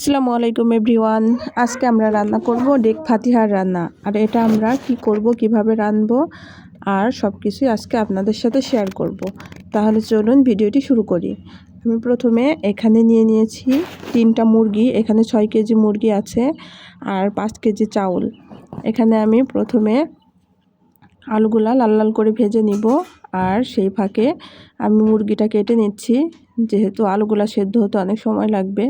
আসসালামু আলাইকুম এভরিওয়ান। আজকে আমরা রান্না করব ডেক ফাতিহার রান্না। আর এটা আমরা কি করব, কীভাবে রানবো আর সব কিছুই আজকে আপনাদের সাথে শেয়ার করব। তাহলে চলুন ভিডিওটি শুরু করি। আমি প্রথমে এখানে নিয়ে নিয়েছি তিনটা মুরগি। এখানে ছয় কেজি মুরগি আছে আর পাঁচ কেজি চাউল। এখানে আমি প্রথমে আলুগুলা লাল লাল করে ভেজে নিব আর সেই ফাঁকে আমি মুরগিটা কেটে নিচ্ছি। যেহেতু আলুগুলা সেদ্ধ হতে অনেক সময় লাগবে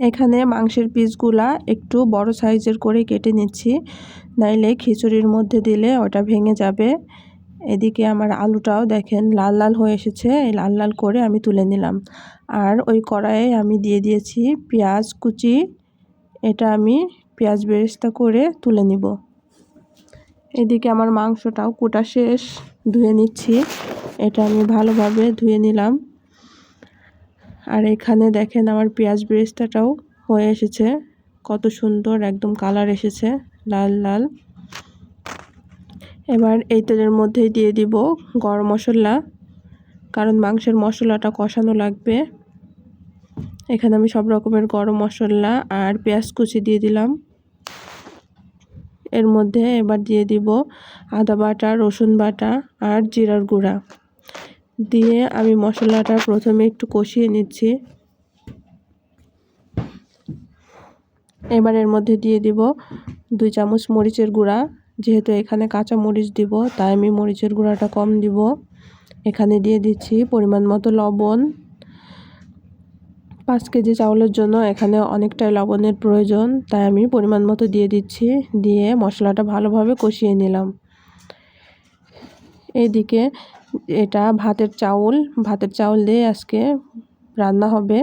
এখানে মাংসের পিসগুলা একটু বড় সাইজের করে কেটে নিচ্ছি। নাইলে খিচুড়ির মধ্যে দিলে ওটা ভেঙে যাবে। এদিকে আমার আলুটাও দেখেন লাল লাল হয়ে এসেছে, এই লাল লাল করে আমি তুলে নিলাম। আর ওই কড়াইয়ে আমি দিয়ে দিয়েছি পেঁয়াজ কুচি, এটা আমি পেঁয়াজ বেরেস্তা করে তুলে নিব। এদিকে আমার মাংসটাও কুটা শেষ, ধুয়ে নিচ্ছি। এটা আমি ভালোভাবে ধুয়ে নিলাম। আর এখানে দেখেন আমার পেঁয়াজ বেরেস্তাটাও হয়ে এসেছে। কত সুন্দর একদম কালার এসেছে, লাল লাল। এবার এই তেলের মধ্যেই দিয়ে দিব গরম মশলা, কারণ মাংসের মশলাটা কষানো লাগবে। এখানে আমি সব রকমের গরম মশলা আর পেঁয়াজ কুচি দিয়ে দিলাম। এর মধ্যে এবার দিয়ে দিব আদা বাটা, রসুন বাটা আর জিরার গুঁড়া। দিয়ে আমি মশলাটা প্রথমে একটু কষিয়ে নিচ্ছি। এবার এর মধ্যে দিয়ে দিব দুই চামচ মরিচের গুঁড়া। যেহেতু এখানে কাঁচা মরিচ দিব, তাই আমি মরিচের গুঁড়াটা কম দিব। এখানে দিয়ে দিচ্ছি পরিমাণ মতো লবণ। পাঁচ কেজি চাউলের জন্য এখানে অনেকটাই লবণের প্রয়োজন, তাই আমি পরিমাণ মতো দিয়ে দিচ্ছি, দিয়ে মশলাটা ভালোভাবে কষিয়ে নিলাম। এইদিকে এটা ভাতের চাউল। ভাতের চাউল দিয়ে আজকে রান্না হবে।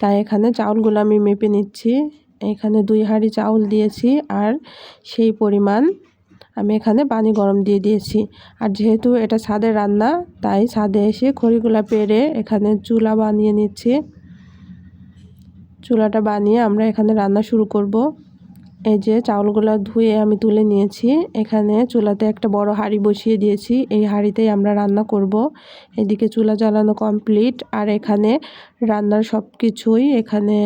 তাই এখানে চাউলগুলো আমি মেপে নিচ্ছি। এখানে দুই হাঁড়ি চাউল দিয়েছি আর সেই পরিমাণ আমি এখানে পানি গরম দিয়ে দিয়েছি। আর যেহেতু এটা ছাদের রান্না, তাই ছাদে এসে খড়িগুলা পেরে এখানে চুলা বানিয়ে নিচ্ছি। চুলাটা বানিয়ে আমরা এখানে রান্না শুরু করব। এই যে চাউলগুলো ধুয়ে আমি তুলে নিয়েছি। এখানে চুলাতে একটা বড় হাঁড়ি বসিয়ে দিয়েছি। এই হাঁড়িতেই আমরা রান্না করব। এদিকে চুলা জ্বালানো কমপ্লিট। আর এখানে রান্নার সব কিছুই এখানে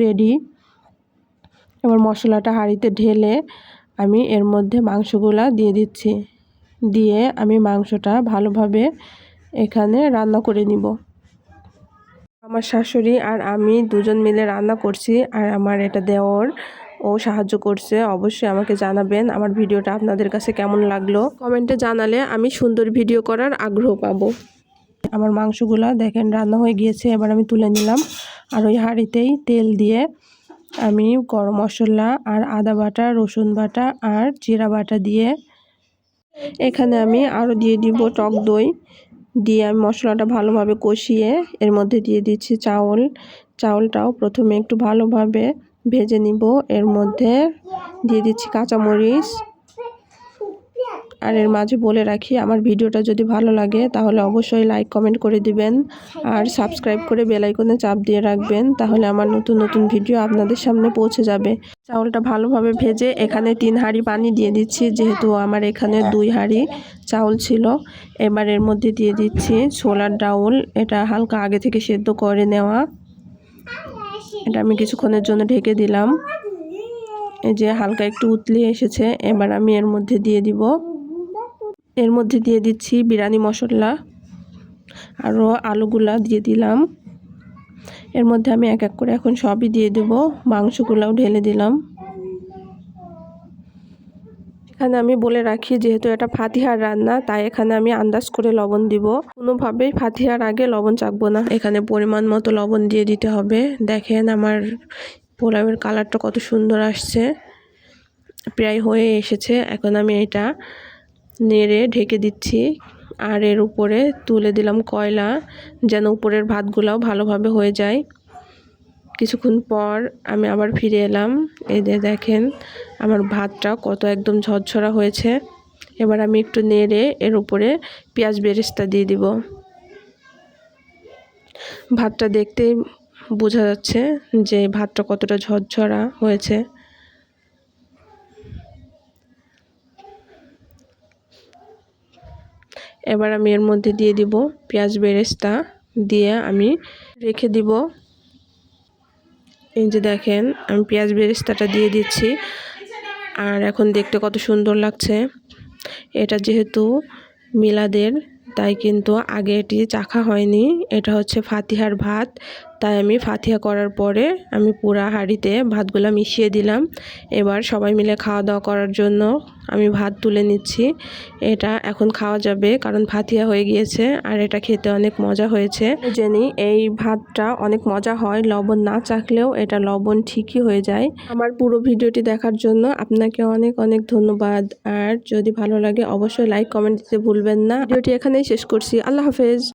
রেডি এবার মশলাটা হাঁড়িতে ঢেলে আমি এর মধ্যে মাংসগুলা দিয়ে দিচ্ছি। দিয়ে আমি মাংসটা ভালোভাবে এখানে রান্না করে নিব। আমার শাশুড়ি আর আমি দুজন মিলে রান্না করছি। আর আমার এটা দেওয়ার ও সাহায্য করছে, অবশ্যই আমাকে জানাবেন আমার ভিডিওটা আপনাদের কাছে কেমন লাগল। কমেন্টে জানালে আমি সুন্দর ভিডিও করার আগ্রহ পাবো। আমার মাংসগুলো দেখেন রান্না হয়ে গিয়েছে, এবার আমি তুলে নিলাম। আর ওই হাঁড়িতেই তেল দিয়ে আমি গরম মশলা আর আদা বাটা, রসুন বাটা আর জিরা বাটা দিয়ে এখানে আমি আরও দিয়ে দিব টক দই। দিয়ে আমি মশলাটা ভালোভাবে কষিয়ে এর মধ্যে দিয়ে দিচ্ছি চাউল। চাউলটাও প্রথমে একটু ভালোভাবে ভেজে নিব। এর মধ্যে দিয়ে দিচ্ছি কাঁচামরিচ। আর এর মাঝে বলে রাখি, আমার ভিডিওটা যদি ভালো লাগে তাহলে অবশ্যই লাইক কমেন্ট করে দিবেন। আর সাবস্ক্রাইব করে বেলাইকনে চাপ দিয়ে রাখবেন, তাহলে আমার নতুন নতুন ভিডিও আপনাদের সামনে পৌঁছে যাবে। চাউলটা ভালোভাবে ভেজে এখানে তিন হাঁড়ি পানি দিয়ে দিচ্ছি, যেহেতু আমার এখানে দুই হাঁড়ি চাউল ছিল। এবার এর মধ্যে দিয়ে দিচ্ছি ছোলার ডাউল, এটা হালকা আগে থেকে সেদ্ধ করে নেওয়া। এটা আমি কিছুক্ষণের জন্য ঢেকে দিলাম। এই যে হালকা একটু উতলি এসেছে, এবার আমি এর মধ্যে দিয়ে দিব। এর মধ্যে দিয়ে দিচ্ছি বিরিয়ানি মশলা আরও আলুগুলা দিয়ে দিলাম। এর মধ্যে আমি এক এক করে এখন সবই দিয়ে দেবো। মাংসগুলাও ঢেলে দিলাম। এখানে আমি বলে রাখি, যেহেতু এটা ফাতিহার রান্না, তাই এখানে আমি আন্দাজ করে লবণ দিব। কোনোভাবেই ফাতিহার আগে লবণ চাকবো না। এখানে পরিমাণ মতো লবণ দিয়ে দিতে হবে। দেখেন আমার পোলাওয়ের কালারটা কত সুন্দর আসছে। প্রায় হয়ে এসেছে। এখন আমি এটা নেড়ে ঢেকে দিচ্ছি। আর এর উপরে তুলে দিলাম কয়লা, যেন উপরের ভাতগুলাও ভালোভাবে হয়ে যায়। কিছুক্ষণ পর আমি আবার ফিরে এলাম। এই যে দেখেন, আমার ভাতটা কত একদম ঝরঝরা হয়েছে। এবার আমি একটু নেড়ে এর উপরে পেঁয়াজ বেরেস্তা দিয়ে দিব। ভাতটা দেখতে বোঝা যাচ্ছে যে ভাতটা কতটা ঝরঝরা হয়েছে। এবার আমি এর মধ্যে দিয়ে দিব পেঁয়াজ বেরেস্তা। দিয়ে আমি রেখে দিব। এই যে দেখেন, আমি পেঁয়াজ বেরেস্তাটা দিয়ে দিচ্ছি। আর এখন দেখতে কত সুন্দর লাগছে। এটা যেহেতু মিলাদের, তাই কিন্তু আগে এটি চাখা হয়নি। এটা হচ্ছে ফাতিহার ভাত। তাই আমি ফাতিহা করার পরে আমি পুরা হাঁড়িতে ভাতগুলো মিশিয়ে দিলাম। এবার সবাই মিলে খাওয়া দাওয়া করার জন্য আমি ভাত তুলে নিচ্ছি। এটা এখন খাওয়া যাবে কারণ ফাতিহা হয়ে গিয়েছে আর এটা খেতে অনেক মজা হয়েছে। জেনি, এই ভাতটা অনেক মজা হয়, লবণ না চাখলেও এটা লবণ ঠিকই হয়ে যায়। আমার পুরো ভিডিওটি দেখার জন্য আপনাকে অনেক অনেক ধন্যবাদ। আর যদি ভালো লাগে অবশ্যই লাইক কমেন্ট দিতে ভুলবেন না। ভিডিওটি এখানেই শেষ করছি। আল্লাহ হাফেজ।